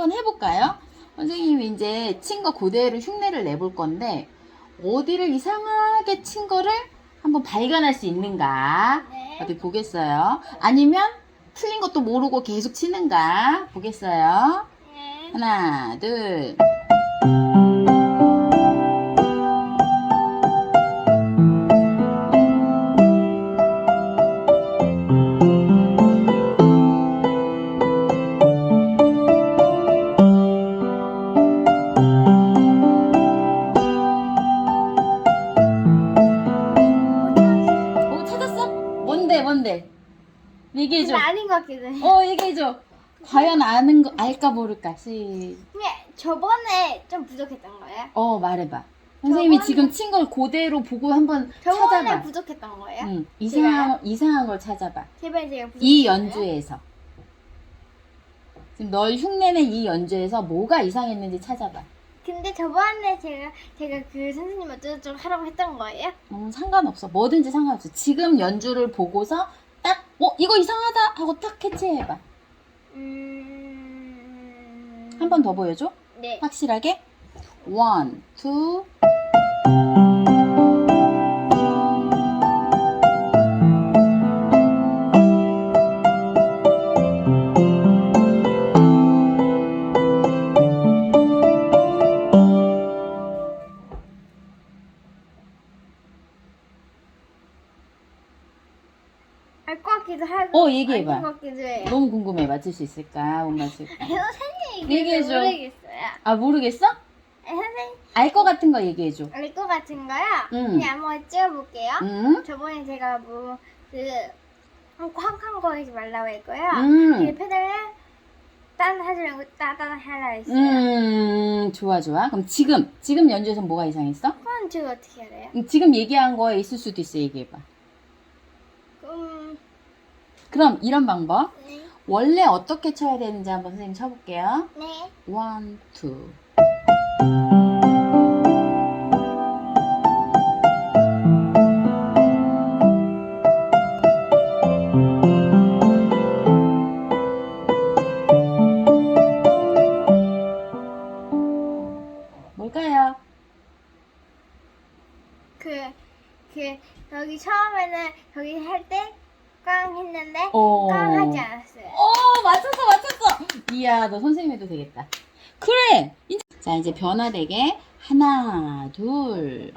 한번 해볼까요? 선생님이 이제 친 거 그대로 흉내를 내볼 건데 어디를 이상하게 친 거를 한번 발견할 수 있는가 네. 어디 보겠어요? 아니면 틀린 것도 모르고 계속 치는가 보겠어요? 네. 하나 둘 뭔데 뭔데? 얘기해줘 아닌 것 같기도 해. 어 얘기해줘 과연 아는 거 알까 모를까 시... 근데 저번에 좀 부족했던 거예요? 어 말해봐 선생님이 저번에- 지금 친 걸 그대로 보고 한번 저번에 찾아봐 부족했던 거예요? 응, 이상한, 이상한 걸 찾아봐 제발 제가 부족했어요? 이 연주에서 지금 널 흉내낸 이 연주에서 뭐가 이상했는지 찾아봐 근데 저번에 제가 제가 그 선생님 어쩌고저쩌고 하라고 했던 거예요? 음, 상관없어. 뭐든지 상관없어. 지금 연주를 보고서 딱 어 이거 이상하다 하고 딱 캐치해봐. 음... 한 번 더 보여줘. 네. 확실하게. 원, 투 알 것 같기도 하고 어, 얘기해봐. 아닌 것 같기도 해요. 너무 궁금해 맞출 수 있을까 못 맞출까 선생님 얘기해줘. 모르겠어요. 아 모르겠어? 아니, 선생님 알 것 같은 거 얘기해줘 알 것 같은 거요? 응. 그냥 한번 찍어볼게요. 응? 저번에 제가 뭐그 쾅쾅 거리지 말라고 했고요. 음. 이 페달을 딴 하지 말고 따단 하라 했어요. 음 좋아 좋아 그럼 지금 지금 연주에서 뭐가 이상했어? 그건 제가 어떻게 돼요? 음, 지금 얘기한 거에 있을 수도 있어 얘기해봐 음, 그럼 이런 방법 네. 원래 어떻게 쳐야 되는지 한번 선생님 쳐볼게요 네. 원, 투 뭘까요? 그, 그, 여기 처음에는 여기 할 때 꽝 했는데 어. 꽝 하지 않았어요. 어 맞췄어 맞췄어 이야 너 선생님 해도 되겠다 그래 자 이제 변화되게 하나 둘